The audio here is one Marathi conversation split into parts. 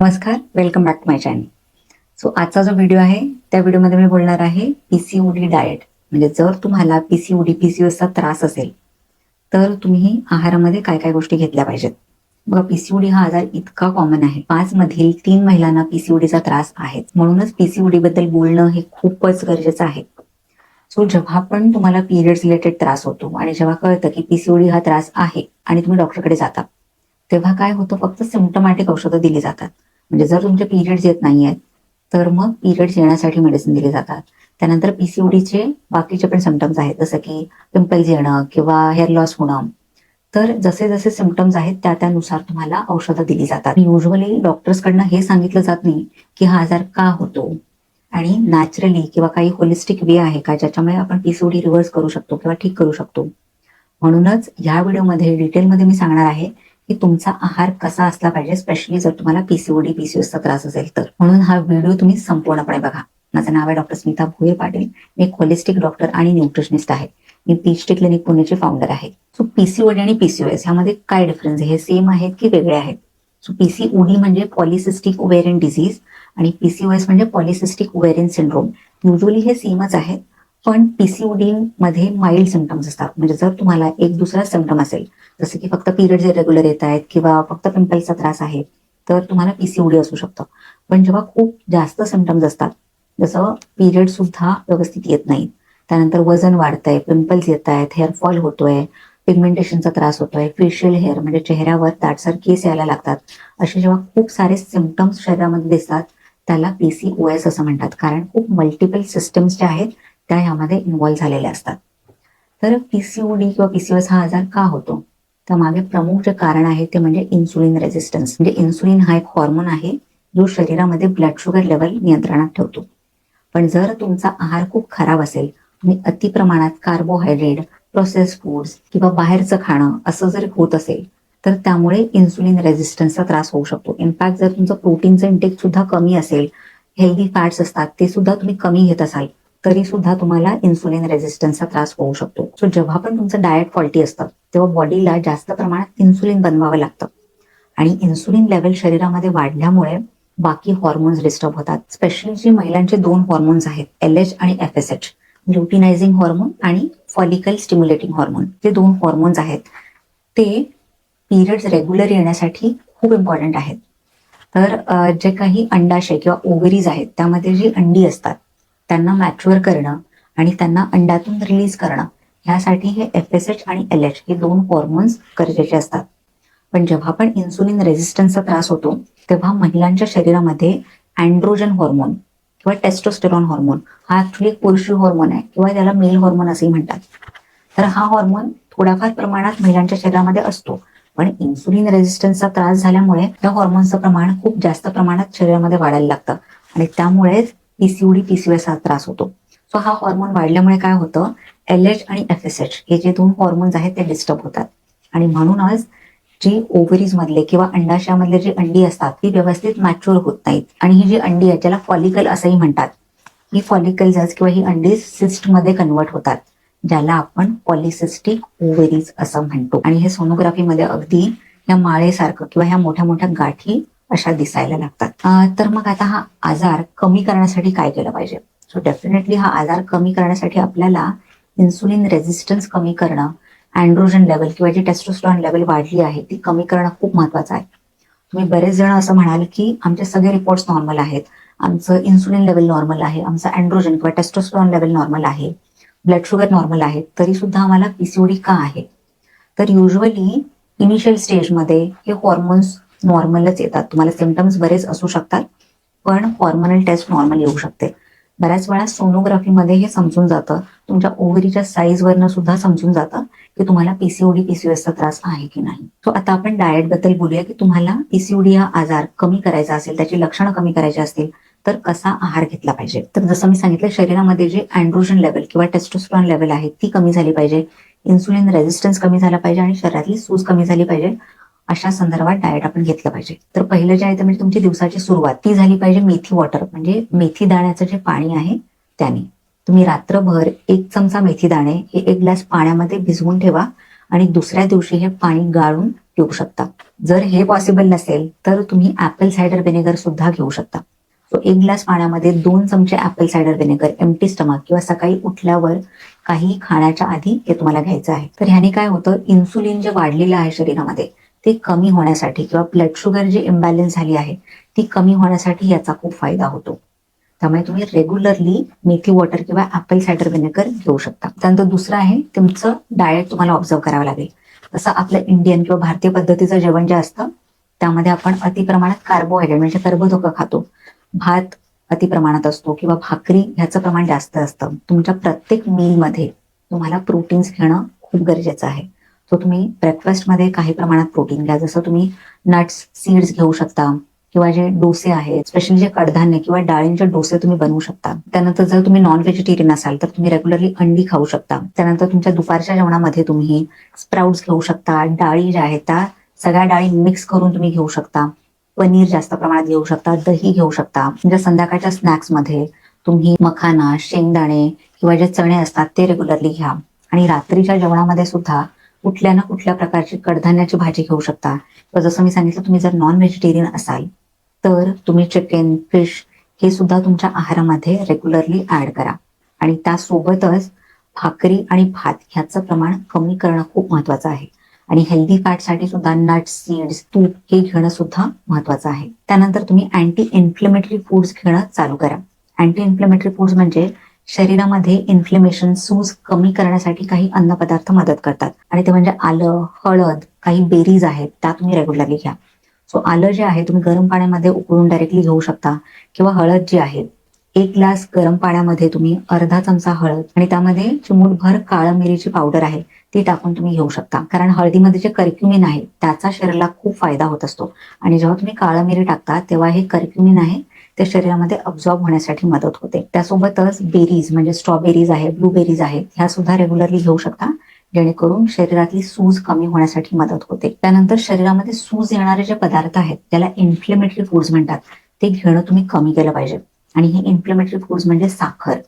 नमस्कार welcome back to my channel so आजचा जो व्हिडिओ आहे त्या व्हिडिओमध्ये मी बोलणार आहे पीसीओडी डाएट म्हणजे जर तुम्हाला पीसीओडी पीसीओचा त्रास असेल तर तुम्ही आहारामध्ये काय काय गोष्टी घेतल्या पाहिजेत? बघा पीसीओडी हा आजार इतका कॉमन आहे. पाच मधील तीन महिलांना पीसीओडीचा त्रास आहे म्हणूनच पीसीओडी बद्दल बोलणं हे खूपच गरजेचं आहे. सो जेव्हा पण तुम्हाला पिरियड्स रिलेटेड त्रास होतो आणि जेव्हा कळतं की पीसीओडी हा त्रास आहे आणि तुम्ही डॉक्टरकडे जाता तेव्हा काय होतं? फक्त सिम्टमॅटिक औषधं दिली जातात. म्हणजे जर तुमचे पिरियड्स येत नाही आहेत तर मग पिरियड्स येण्यासाठी मेडिसिन दिली जातात. त्यानंतर पीसीओडीचे बाकीचे पण सिमटम्स आहेत जसं की पिंपल्स येणं किंवा हेअर लॉस होणं. तर जसे जसे सिमटम्स आहेत त्या त्यानुसार तुम्हाला औषधं दिली जातात. युजली डॉक्टर्सकडनं हे सांगितलं जात नाही की हा आजार का होतो. आणि नॅचरली किंवा काही होलिस्टिक वे आहे का ज्याच्यामुळे आपण पीसीओडी रिव्हर्स करू शकतो किंवा ठीक करू शकतो. म्हणूनच ह्या व्हिडिओमध्ये डिटेलमध्ये मी सांगणार आहे की तुमचा आहार कसा असला पाहिजे स्पेशली जर तुम्हाला पीसीओडी पीसीओचा त्रास असेल तर. म्हणून हा व्हिडिओ तुम्ही संपूर्णपणे बघा. माझं नाव आहे डॉक्टर स्मिता भुये पाटील. मी एक होलिस्टिक डॉक्टर आणि न्यूट्रिशनिस्ट आहे. मी पीएचडी क्लिनिक पुणेचे फाउंडर आहे. सो पीसीओडी आणि पीसीओएस ह्यामध्ये काय डिफरन्स आहे हे सेम आहेत की वेगळे आहेत? सो पीसीओडी म्हणजे पॉलिसिस्टिक ओवेरियन डिझीज आणि पीसीओएस म्हणजे पॉलिसिस्टिक ओवेरियन सिंड्रोम युजली हे सेमच आहेत. पण पीसीओडी मध्ये माइल्ड सिमटम्स असतात. म्हणजे जर तुम्हाला एक दुसरा सिमटम असेल जसं की फक्त पिरियड रेग्युलर येत आहेत किंवा फक्त पिंपल्सचा त्रास आहे तर तुम्हाला पीसीओडी असू शकतं. पण जेव्हा खूप जास्त सिमटम्स असतात जसं पिरियड सुद्धा व्यवस्थित येत नाहीत त्यानंतर वजन वाढतंय पिंपल्स येत आहेत हेअरफॉल होतोय पिगमेंटेशनचा त्रास होतोय फेशियल हेअर म्हणजे चेहऱ्यावर दाटसर केस यायला लागतात असे जेव्हा खूप सारे सिमटम्स शरीरामध्ये दिसतात त्याला पीसीओएस असं म्हणतात. कारण खूप मल्टिपल सिस्टम्स ज्या आहेत त्या यामध्ये इन्व्हॉल्व्ह झालेल्या असतात. तर पीसीओडी किंवा पीसीओएस हा आजार का होतो? तर मागे प्रमुख जे कारण आहे ते म्हणजे इन्सुलिन रेझिस्टन्स म्हणजे इन्सुलिन हा एक हॉर्मोन आहे जो शरीरामध्ये ब्लड शुगर लेवल नियंत्रणात ठेवतो. पण जर तुमचा आहार खूप खराब असेल तुम्ही अति प्रमाणात कार्बोहायड्रेट प्रोसेस फूड्स किंवा बाहेरचं खाणं असं जर होत असेल तर त्यामुळे इन्सुलिन रेझिस्टन्सचा त्रास होऊ शकतो. इनफॅक्ट जर तुमचं प्रोटीनचं इंटेक सुद्धा कमी असेल हेल्दी फॅट्स असतात ते सुद्धा तुम्ही कमी घेत असाल तरी सुद्धा तुम्हाला इन्सुलिन रेझिस्टन्सचा त्रास होऊ शकतो. सो जेव्हा पण तुमचं डाएट फॉल्टी असतं तेव्हा बॉडीला जास्त प्रमाणात इन्सुलिन बनवावं लागतं. आणि इन्सुलिन लेवल शरीरामध्ये वाढल्यामुळे बाकी हॉर्मोन्स डिस्टर्ब होतात. स्पेशली जी महिलांचे दोन हॉर्मोन्स आहेत एल एच आणि F S H luteinizing hormone आणि फॉलिकल स्टिम्युलेटिंग हॉर्मोन जे दोन हॉर्मोन्स आहेत ते पिरियड्स रेग्युलर येण्यासाठी खूप इम्पॉर्टंट आहेत. तर जे काही अंडाशय किंवा ओव्हरीज आहेत त्यामध्ये जी अंडी असतात त्यांना मॅच्युअर करणं आणि त्यांना अंडातून रिलीज करणं ह्यासाठी हे एफ एस एच आणि एल एच हे दोन हॉर्मोन्स गरजेचे असतात. पण जेव्हा पण इन्सुलिन रेझिस्टन्सचा त्रास होतो तेव्हा महिलांच्या शरीरामध्ये अँड्रोजन हॉर्मोन किंवा टेस्टोस्टेरॉन हॉर्मोन हा ऍक्च्युली पुरुषी हॉर्मोन आहे किंवा त्याला मेल हॉर्मोन असेही म्हणतात. तर हा हॉर्मोन थोड्याफार प्रमाणात महिलांच्या शरीरामध्ये असतो. पण इन्सुलिन रेझिस्टन्सचा त्रास झाल्यामुळे त्या हॉर्मोनचं प्रमाण खूप जास्त प्रमाणात शरीरामध्ये वाढायला लागतं. आणि त्यामुळेच पीसीओडी पीसीओएस हा त्रास होतो. सो हा हॉर्मोन वाढल्यामुळे काय होतं? एल एच आणि एफ एस एच हे जे दोन हॉर्मोन्स आहेत ते डिस्टर्ब होतात. आणि म्हणूनच जी ओव्हरीज मधले किंवा अंडाशयामधले जी अंडी असतात ती व्यवस्थित मॅच्युअर होत नाहीत. आणि ही जी अंडी आहेत ज्याला फॉलिकल असंही म्हणतात ही फॉलिकल्स किंवा ही अंडी सिस्टमध्ये कन्वर्ट होतात ज्याला आपण पॉलिसिस्टिक ओव्हरीज असं म्हणतो. आणि हे सोनोग्राफीमध्ये अगदी या माळेसारखं किंवा ह्या मोठ्या मोठ्या गाठी अशा दिसायला लागतात. तर मग आता हा आजार कमी करण्यासाठी काय केलं पाहिजे? सो डेफिनेटली हा आजार कमी करण्यासाठी आपल्याला इन्सुलिन रेझिस्टन्स कमी करणं अँड्रोजन लेवल किंवा जी टेस्टोस्टॉन लेवल वाढली आहे ती कमी करणं खूप महत्वाचं आहे. तुम्ही बरेच जण असं म्हणाल की आमचे सगळे रिपोर्ट्स नॉर्मल आहेत. आमचं इन्सुलिन लेवल नॉर्मल आहे आमचं अँड्रोजन किंवा टेस्टोस्टॉन लेवल नॉर्मल आहे ब्लड शुगर नॉर्मल आहे तरी सुद्धा आम्हाला पीसीओडी का आहे? तर युजली इनिशियल स्टेजमध्ये हे हॉर्मोन्स नॉर्मलच येतात. तुम्हाला सिमटम्स बरेच असू शकतात पण हॉर्मोनल टेस्ट नॉर्मल येऊ शकते. बऱ्याच वेळा सोनोग्राफीमध्ये हे समजून जातं. तुमच्या ओव्हरीच्या साईजवरनं सुद्धा समजून जातं की तुम्हाला पीसीओडी पीसीओएसचा त्रास आहे की नाही. सो आता आपण डाएटबद्दल बोलूया की तुम्हाला पीसीओडी हा आजार कमी करायचा असेल त्याची लक्षणं कमी करायची असतील तर कसा आहार घेतला पाहिजे? तर जसं मी सांगितलं शरीरामध्ये जे अँड्रोजन लेवल किंवा टेस्टोस्ट्रॉन लेवल आहे ती कमी झाली पाहिजे. इन्सुलिन रेझिस्टन्स कमी झाला पाहिजे आणि शरीरातली सूज कमी झाली पाहिजे. अशा संदर्भात डाएट आपण घेतलं पाहिजे. तर पहिलं जे आहे ते म्हणजे तुमची दिवसाची सुरुवात. ती झाली पाहिजे मेथी वॉटर म्हणजे मेथी दाण्याचं जे पाणी आहे त्याने. तुम्ही रात्रभर एक चमचा मेथी दाणे हे एक ग्लास पाण्यामध्ये भिजवून ठेवा आणि दुसऱ्या दिवशी हे पाणी गाळून पिऊ शकता. जर हे पॉसिबल नसेल तर तुम्ही ऍपल सायडर व्हिनेगर सुद्धा घेऊ शकता. सो एक ग्लास पाण्यामध्ये दोन चमचे apple cider vinegar empty stomach किंवा सकाळी उठल्यावर काही खाण्याच्या आधी हे तुम्हाला घ्यायचं आहे. तर ह्याने काय होतं? इन्सुलिन जे वाढलेलं आहे शरीरामध्ये ते कमी होण्यासाठी किंवा ब्लड शुगर जी इम्बॅलन्स झाली आहे ती कमी होण्यासाठी याचा खूप फायदा होतो. त्यामुळे तुम्ही रेग्युलरली मेथी वॉटर किंवा ऍपल सायडर व्हिनेगर घेऊ शकता. त्यानंतर दुसरं आहे तुमचं डाएट तुम्हाला ऑब्झर्व करावं लागेल. तसं आपलं इंडियन किंवा भारतीय पद्धतीचं जेवण जे असतं त्यामध्ये आपण अति प्रमाणात कार्बोहायड्रेट म्हणजे कर्बोदकं खातो. भात अति प्रमाणात असतो किंवा भाकरी ह्याचं प्रमाण जास्त असतं. तुमच्या प्रत्येक मीलमध्ये तुम्हाला प्रोटीन्स घेणं खूप गरजेचं आहे. सो तुम्ही ब्रेकफास्टमध्ये काही प्रमाणात प्रोटीन घ्या. जसं तुम्ही नट्स सीड्स घेऊ शकता किंवा जे डोसे आहेत स्पेशली जे कडधान्य किंवा डाळींचे डोसे तुम्ही बनवू शकता. त्यानंतर जर तुम्ही नॉन व्हेजिटेरियन असाल तर तुम्ही रेग्युलरली अंडी खाऊ शकता. त्यानंतर तुमच्या दुपारच्या जेवणामध्ये तुम्ही स्प्राउट्स घेऊ शकता. डाळी ज्या आहेत त्या सगळ्या डाळी मिक्स करून तुम्ही घेऊ शकता. पनीर जास्त प्रमाणात घेऊ शकता. दही घेऊ शकता. म्हणजे संध्याकाळच्या स्नॅक्समध्ये तुम्ही मखाना शेंगदाणे किंवा जे चणे असतात ते रेग्युलरली घ्या. आणि रात्रीच्या जेवणामध्ये सुद्धा कुठल्या ना कुठल्या प्रकारची कडधान्याची भाजी घेऊ शकता. किंवा जसं मी सांगितलं तुम्ही जर नॉन व्हेजिटेरियन असाल तर तुम्ही चिकन फिश हे सुद्धा तुमच्या आहारामध्ये रेग्युलरली ऍड करा. आणि त्यासोबतच भाकरी आणि भात ह्याचं प्रमाण कमी करणं खूप महत्वाचं आहे. आणि हेल्दी फॅटसाठी सुद्धा नट्स सीड्स तूप हे घेणं सुद्धा महत्वाचं आहे. त्यानंतर तुम्ही अँटी इन्फ्लेमेटरी फूड्स घेणं चालू करा. अँटी इन्फ्लेमेटरी फूड्स म्हणजे शरीरामध्ये इन्फ्लेमेशन सूज कमी करण्यासाठी काही अन्नपदार्थ मदत करतात. आणि ते म्हणजे आलं हळद काही बेरीज आहेत त्या तुम्ही रेग्युलरली घ्या. सो आलं जे आहे तुम्ही गरम पाण्यामध्ये उकळून डायरेक्टली घेऊ शकता. किंवा हळद जी आहे एक ग्लास गरम पाण्यामध्ये तुम्ही अर्धा चमचा हळद आणि त्यामध्ये चिमूटभर काळं मिरीची पावडर आहे ती टाकून तुम्ही घेऊ शकता. कारण हळदीमध्ये जे कर्क्युमिन आहे त्याचा शरीराला खूप फायदा होत असतो. आणि जेव्हा तुम्ही काळं मिरी टाकता तेव्हा हे कर्क्युमिन आहे ते शरीरामध्ये अब्झॉर्ब होण्यासाठी मदत होते. त्यासोबतच बेरीज म्हणजे स्ट्रॉबेरीज आहे ब्लूबेरीज आहेत ह्या सुद्धा रेग्युलरली घेऊ शकता. जेणेकरून शरीरातली सूज कमी होण्यासाठी मदत होते. त्यानंतर शरीरामध्ये सूज येणारे जे पदार्थ आहेत त्याला इन्फ्लेमेटरी फूड्स म्हणतात ते घेणं तुम्ही कमी केलं पाहिजे. आणि हे इन्फ्लेमेटरी फूड्स म्हणजे साखर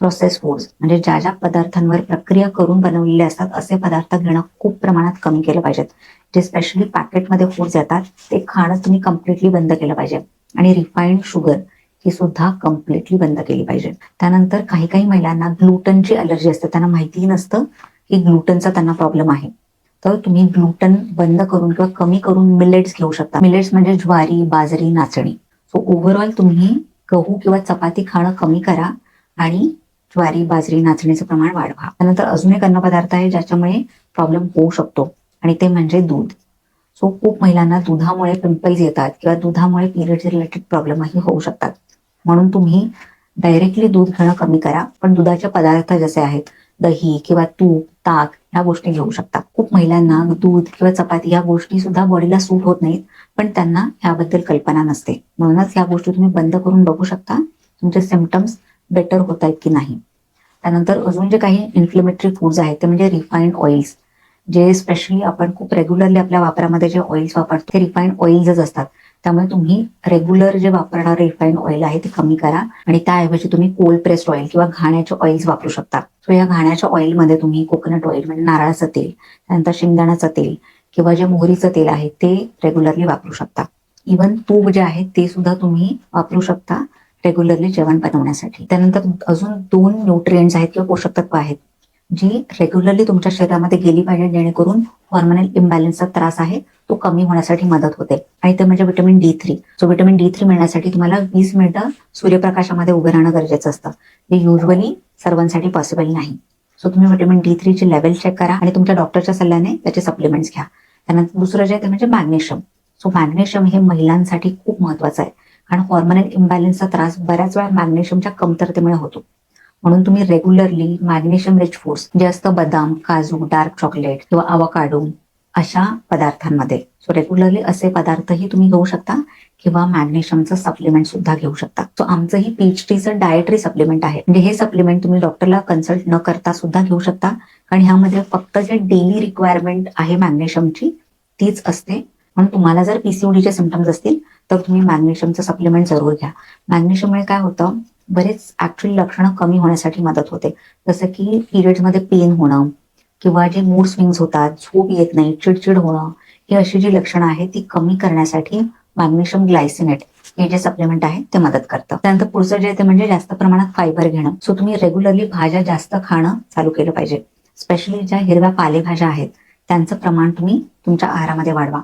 प्रोसेस फूड्स म्हणजे ज्या ज्या पदार्थांवर प्रक्रिया करून बनवलेले असतात असे पदार्थ घेणं खूप प्रमाणात कमी केलं पाहिजेत जे स्पेशली पॅकेटमध्ये फूड्स येतात ते खाणं तुम्ही कम्प्लिटली बंद केलं पाहिजे. आणि रिफाईंड शुगर ही सुद्धा कम्प्लिटली बंद केली पाहिजे. त्यानंतर काही काही महिलांना ग्लुटनची अलर्जी असते. त्यांना माहितीही नसतं की ग्लुटनचा त्यांना प्रॉब्लेम आहे. तर तुम्ही ग्लुटन बंद करून किंवा कमी करून मिलेट्स घेऊ शकता. मिलेट्स म्हणजे ज्वारी बाजरी नाचणी. सो ओव्हरऑल तुम्ही गहू किंवा चपाती खाणं कमी करा आणि ज्वारी बाजरी नाचणीचं प्रमाण वाढवा. त्यानंतर अजून एक अन्नपदार्थ आहे ज्याच्यामुळे प्रॉब्लेम होऊ शकतो. आणि ते म्हणजे दूध. सो खूप महिलांना दुधामुळे पिंपल्स येतात किंवा दुधामुळे पिरियड रिलेटेड प्रॉब्लेमही होऊ शकतात. म्हणून तुम्ही डायरेक्टली दूध घेणं कमी करा पण दुधाचे पदार्थ जसे आहेत दही किंवा तूप ताक ह्या गोष्टी घेऊ शकता. खूप महिलांना दूध किंवा चपाती या गोष्टी सुद्धा बॉडीला सूट होत नाहीत पण त्यांना ह्याबद्दल कल्पना नसते. म्हणूनच या गोष्टी तुम्ही बंद करून बघू शकता तुमचे सिमटम्स बेटर होत आहेत की नाही. त्यानंतर अजून जे काही इन्फ्लेमेटरी फूड्स आहेत ते म्हणजे रिफाईंड ऑइल्स जे स्पेशली आपण खूप रेग्युलरली आपल्या वापरामध्ये जे ऑइल्स वापरतो ते रिफाईंड ऑइल्सच असतात. त्यामुळे तुम्ही रेग्युलर जे वापरणार रिफाईंड ऑइल आहे ते कमी करा. आणि त्याऐवजी तुम्ही कोल्ड प्रेस्ड ऑइल किंवा घाण्याचे ऑइल्स वापरू शकता. सो या घाण्याच्या ऑइलमध्ये तुम्ही कोकोनट ऑइल म्हणजे नारळाचं तेल त्यानंतर शेंगदाण्याचं तेल किंवा जे मोहरीचं तेल आहे ते रेग्युलरली वापरू शकता. इवन तूप जे आहे ते सुद्धा तुम्ही वापरू शकता रेग्युलरली जेवण बनवण्यासाठी. त्यानंतर अजून दोन न्यूट्रिएंट्स आहेत किंवा पोषक तत्व आहेत. जी रेग्युलरली तुमच्या शरीरामध्ये गेली पाहिजे जेणेकरून हॉर्मोनल इम्बॅलन्सचा त्रास आहे तो कमी होण्यासाठी मदत होते. आणि ते म्हणजे vitamin D three so vitamin D three मिळण्यासाठी तुम्हाला वीस मिनिटं सूर्यप्रकाशामध्ये उभे राहणं गरजेचं असतं. हे युजली सर्वांसाठी पॉसिबल नाही. सो तुम्ही व्हिटॅमिन डी थ्रीची लेवल चेक करा आणि तुमच्या डॉक्टरच्या सल्ल्याने त्याचे सप्लिमेंट्स घ्या. त्यानंतर दुसरं जे आहे ते म्हणजे मॅग्नेशियम सो मॅग्नेशियम हे महिलांसाठी खूप महत्वाचं आहे. कारण हॉर्मोनल इम्बॅलन्सचा त्रास बऱ्याच वेळा मॅग्नेशियमच्या कमतरतेमुळे होतो. म्हणून तुम्ही रेग्युलरली मॅग्नेशियम रिच फूड्स जे असतं बदाम काजू डार्क चॉकलेट किंवा आवाकाडो अशा पदार्थांमध्ये. सो रेग्युलरली असे पदार्थही तुम्ही घेऊ शकता किंवा मॅग्नेशियमचं सप्लिमेंट सुद्धा घेऊ शकता. सो आमचं ही पीएचडीचं डायटरी सप्लिमेंट आहे. म्हणजे हे सप्लिमेंट तुम्ही डॉक्टरला कन्सल्ट न करता सुद्धा घेऊ शकता. कारण ह्यामध्ये फक्त जे डेली रिक्वायरमेंट आहे मॅग्नेशियमची तीच असते. म्हणून तुम्हाला जर पीसीओडीचे सिमटम्स असतील तर तुम्ही मॅग्नेशियमचं सप्लिमेंट जरूर घ्या. मॅग्नेशियममुळे काय होतं? बरेच ऍक्च्युअली लक्षणं कमी होण्यासाठी मदत होते. जसं की पिरियड्समध्ये पेन होणं किंवा जे मूड स्विंग्स होतात झोप येत नाही चिडचिड होणं ही अशी जी लक्षणं आहेत ती कमी करण्यासाठी मॅग्नेशियम ग्लायसिनेट हे जे सप्लिमेंट आहे ते मदत करतं. त्यानंतर पुढचं जे ते म्हणजे जास्त प्रमाणात फायबर घेणं. सो तुम्ही रेग्युलरली भाज्या जास्त खाणं चालू केलं पाहिजे. स्पेशली ज्या हिरव्या पालेभाज्या आहेत त्यांचं प्रमाण तुम्ही तुमच्या आहारामध्ये वाढवा.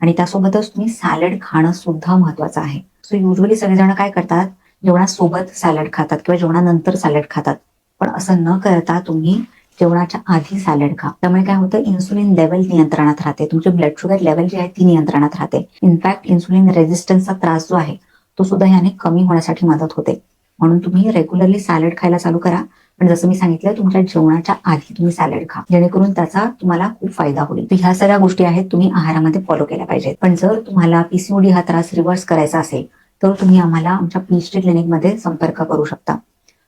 आणि त्यासोबतच तुम्ही सॅलड खाणं सुद्धा महत्वाचं आहे. सो युजली सगळेजण काय करतात जेवणासोबत सॅलड खातात किंवा जेवणानंतर सॅलड खातात. पण असं न करता तुम्ही जेवणाच्या आधी सॅलड खा. त्यामुळे काय होतं इन्सुलिन लेवल नियंत्रणात राहते. तुमची ब्लड शुगर लेवल जी आहे ती नियंत्रणात राहते. इनफॅक्ट इन्सुलिन रेझिस्टन्सचा त्रास जो आहे तो सुद्धा याने कमी होण्यासाठी मदत होते. म्हणून तुम्ही रेग्युलरली सॅलड खायला चालू करा. पण जसं मी सांगितलं तुमच्या जेवणाच्या आधी तुम्ही सॅलड खा. जेणेकरून त्याचा तुम्हाला खूप फायदा होईल. ह्या सगळ्या गोष्टी आहेत तुम्ही आहारामध्ये फॉलो केल्या पाहिजेत. पण जर तुम्हाला पीसीओडी हा त्रास रिव्हर्स करायचा असेल तर तुम्ही आम्हाला आमच्या पीएचडी क्लिनिकमध्ये संपर्क करू शकता.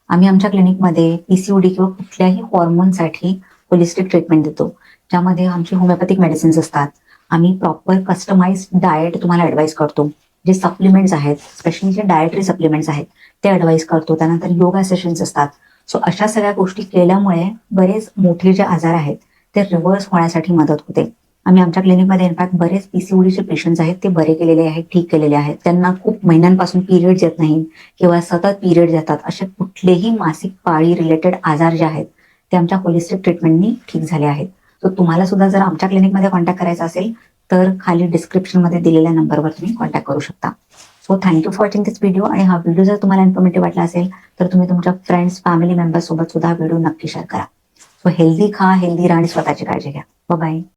आम्ही आमच्या क्लिनिकमध्ये पीसीओडी किंवा कुठल्याही हॉर्मोनसाठी होलिस्टिक ट्रीटमेंट देतो. ज्यामध्ये आमचे होमिओपॅथिक मेडिसिन्स असतात. आम्ही प्रॉपर कस्टमाइज डाएट तुम्हाला ऍडवाइस करतो. जे सप्लिमेंट्स आहेत स्पेशली जे डायटरी सप्लिमेंट्स आहेत ते ऍडवाइस करतो. त्यानंतर योगा सेशन्स असतात. सो अशा सगळ्या गोष्टी केल्यामुळे बरेच मोठे जे आजार आहेत ते रिव्हर्स होण्यासाठी मदत होते. आम्ही आमच्या क्लिनिकमध्ये इनफॅक्ट बरेच पीसीओडीचे पेशंट्स आहेत ते बरे केलेले आहेत ठीक केलेले आहेत. त्यांना खूप महिन्यांपासून पिरियड येत नाही किंवा सतत पिरियड येतात असे कुठलेही मासिक पाळी रिलेटेड आजार जे आहेत ते आमच्या होलिस्टिक ट्रीटमेंटनी ठीक झाले आहेत. सो तुम्हाला सुद्धा जर आमच्या क्लिनिकमध्ये कॉन्टॅक्ट करायचा असेल तर खाली डिस्क्रिप्शनमध्ये दिलेल्या नंबरवर तुम्ही कॉन्टॅक्ट करू शकता. So thank you for watching this video आणि हा व्हिडिओ जर तुम्हाला इन्फॉर्मेटिव्ह वाटला असेल तर तुम्ही तुमच्या फ्रेंड्स फॅमिली मेंबर्स सोबत सुद्धा व्हिडिओ नक्की शेअर करा. सो हेल्दी खा हेल्दी राहा आणि स्वतःची काळजी घ्या. बाय